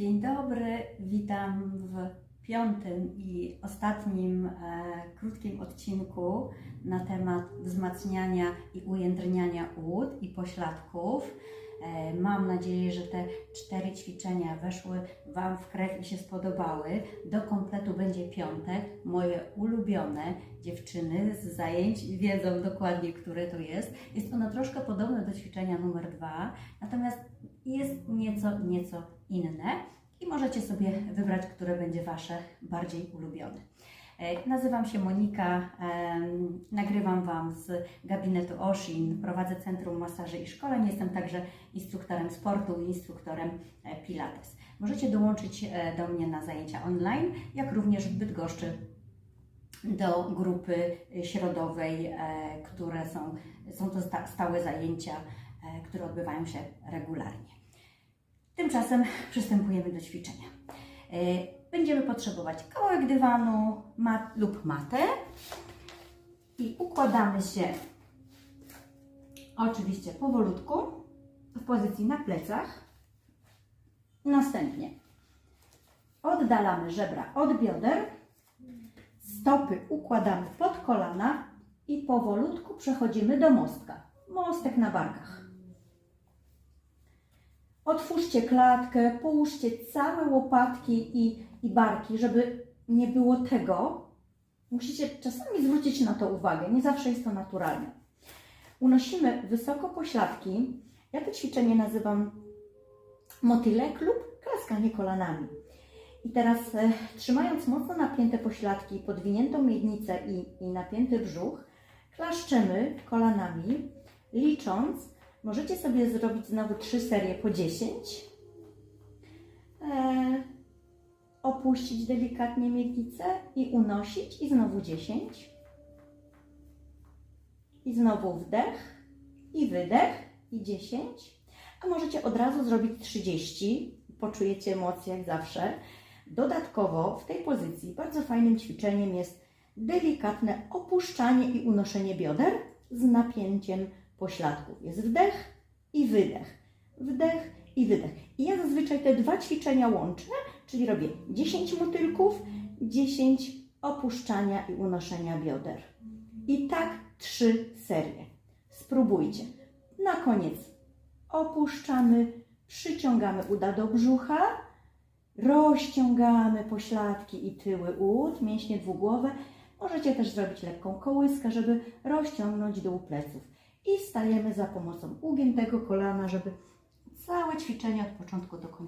Dzień dobry, witam w piątym i ostatnim e, krótkim odcinku na temat wzmacniania i ujędrniania ud i pośladków. E, mam nadzieję, że te cztery ćwiczenia weszły Wam w krew i się spodobały. Do kompletu będzie piątek. Moje ulubione dziewczyny z zajęć wiedzą dokładnie, które to jest. Jest ono troszkę podobne do ćwiczenia numer dwa, natomiast jest nieco, nieco inne i możecie sobie wybrać, które będzie Wasze bardziej ulubione. E, Nazywam się Monika, nagrywam Wam z gabinetu Oshin, prowadzę Centrum Masaży i Szkoleń, jestem także instruktorem sportu i instruktorem e, Pilates. Możecie dołączyć e, do mnie na zajęcia online, jak również w Bydgoszczy do grupy środowej, które są, są to sta- stałe zajęcia, które odbywają się regularnie. Tymczasem przystępujemy do ćwiczenia. E, Będziemy potrzebować kawałek dywanu mat lub matę i układamy się oczywiście powolutku w pozycji na plecach. Następnie oddalamy żebra od bioder, stopy układamy pod kolana i powolutku przechodzimy do mostka. Mostek na barkach. Otwórzcie klatkę, połóżcie całe łopatki i, i barki, żeby nie było tego. Musicie czasami zwrócić na to uwagę, nie zawsze jest to naturalne. Unosimy wysoko pośladki. Ja to ćwiczenie nazywam motylek lub klaskanie kolanami. I teraz e, trzymając mocno napięte pośladki, podwiniętą miednicę i, i napięty brzuch, klaszczemy kolanami, licząc Możecie sobie zrobić znowu trzy serie po 10. E, opuścić delikatnie miednicę i unosić i znowu 10. I znowu wdech i wydech i 10. A możecie od razu zrobić 30. Poczujecie emocje jak zawsze. Dodatkowo w tej pozycji bardzo fajnym ćwiczeniem jest delikatne opuszczanie i unoszenie bioder z napięciem pośladków. Jest wdech i wydech. Wdech i wydech. I ja zazwyczaj te dwa ćwiczenia łączę, czyli robię 10 motylków, 10 opuszczania i unoszenia bioder. I tak trzy serie. Spróbujcie. Na koniec opuszczamy, przyciągamy uda do brzucha, rozciągamy pośladki i tyły ud, mięśnie dwugłowe. Możecie też zrobić lekką kołyskę, żeby rozciągnąć dół pleców i wstajemy za pomocą ugiętego kolana, żeby całe ćwiczenie od początku do końca